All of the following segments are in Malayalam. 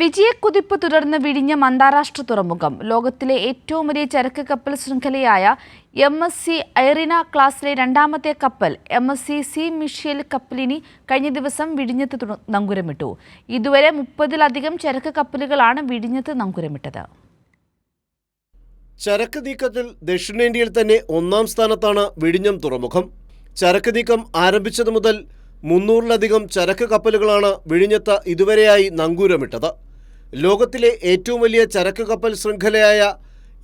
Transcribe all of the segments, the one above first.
വിജയക്കുതിപ്പ് തുടർന്ന് വിഴിഞ്ഞം അന്താരാഷ്ട്ര തുറമുഖം. ലോകത്തിലെ ഏറ്റവും വലിയ ചരക്ക് കപ്പൽ ശൃംഖലയായ എം എസ് സി ഐറിന ക്ലാസ്സിലെ രണ്ടാമത്തെ കപ്പൽ M S C C Michel Cappellini കഴിഞ്ഞ ദിവസം വിഴിഞ്ഞത്ത് നങ്കുരമിട്ടു. ഇതുവരെ മുപ്പതിലധികം ചരക്ക് കപ്പലുകളാണ് വിഴിഞ്ഞത്ത് നങ്കുരമിട്ടത്. ചരക്ക് നീക്കത്തിൽ ദക്ഷിണേന്ത്യയിൽ തന്നെ ഒന്നാം സ്ഥാനത്താണ് വിഴിഞ്ഞം തുറമുഖം. ചരക്ക് നീക്കം ആരംഭിച്ചതു മുതൽ മുന്നൂറിലധികം ചരക്ക് കപ്പലുകളാണ് വിഴിഞ്ഞത്ത് ഇതുവരെയായി നങ്കൂരമിട്ടത്. ലോകത്തിലെ ഏറ്റവും വലിയ ചരക്ക് കപ്പൽ ശൃംഖലയായ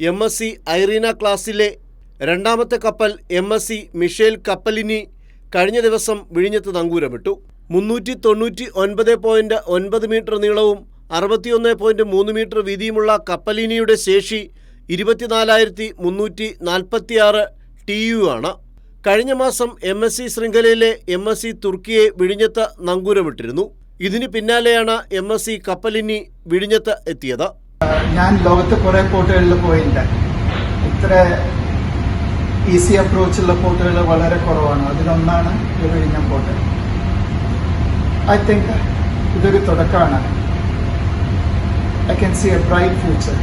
എം എസ് സി ഐറീന ക്ലാസിലെ രണ്ടാമത്തെ കപ്പൽ M S C Michel Cappellini കഴിഞ്ഞ ദിവസം വിഴിഞ്ഞത്ത് നങ്കൂരമിട്ടു. മുന്നൂറ്റി തൊണ്ണൂറ്റി ഒൻപത് പോയിന്റ് ഒൻപത് മീറ്റർ നീളവും അറുപത്തിയൊന്ന് പോയിന്റ് മൂന്ന് മീറ്റർ വീതിയുമുള്ള കപ്പലിനിയുടെ ശേഷി ഇരുപത്തിനാലായിരത്തി മുന്നൂറ്റി നാൽപ്പത്തിയാറ് ടി യു ആണ്. കഴിഞ്ഞ മാസം എം എസ് സി ശൃംഖലയിലെ എം എസ് സി തുർക്കിയെ വിഴിഞ്ഞത്ത് നങ്കൂരമിട്ടിരുന്നു. ഇതിന് പിന്നാലെയാണ് എം എസ് സി കപ്പലിനി വിഴിഞ്ഞത്ത് എത്തിയത്. ഞാൻ ലോകത്ത് കുറെ പോർട്ടുകളിൽ പോയിട്ടുണ്ട്. ഇത്ര ഈസി അപ്രോച്ചുള്ള പോർട്ടുകൾ വളരെ കുറവാണ്. അതിലൊന്നാണ് വിഴിഞ്ഞം പോർട്ട്. ഐ തിങ്ക് ഇതൊരു തുടക്കമാണ്. I can see a bright future.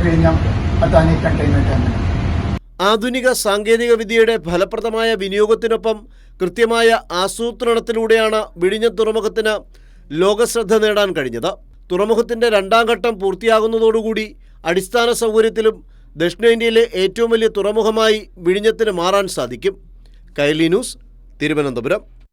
വിഴിഞ്ഞം അദാനി കണ്ടെയ്നർ ടെർമിനൽ ആധുനിക സാങ്കേതിക വിദ്യയുടെ ഫലപ്രദമായ വിനിയോഗത്തിനൊപ്പം കൃത്യമായ ആസൂത്രണത്തിലൂടെയാണ് വിഴിഞ്ഞ തുറമുഖത്തിന് ലോകശ്രദ്ധ നേടാൻ കഴിഞ്ഞത്. തുറമുഖത്തിന്റെ രണ്ടാം ഘട്ടം പൂർത്തിയാകുന്നതോടുകൂടി അടിസ്ഥാന സൗകര്യത്തിലും ദക്ഷിണേന്ത്യയിലെ ഏറ്റവും വലിയ തുറമുഖമായി വിഴിഞ്ഞത്തിന് മാറാൻ സാധിക്കും. കൈലി ന്യൂസ് തിരുവനന്തപുരം.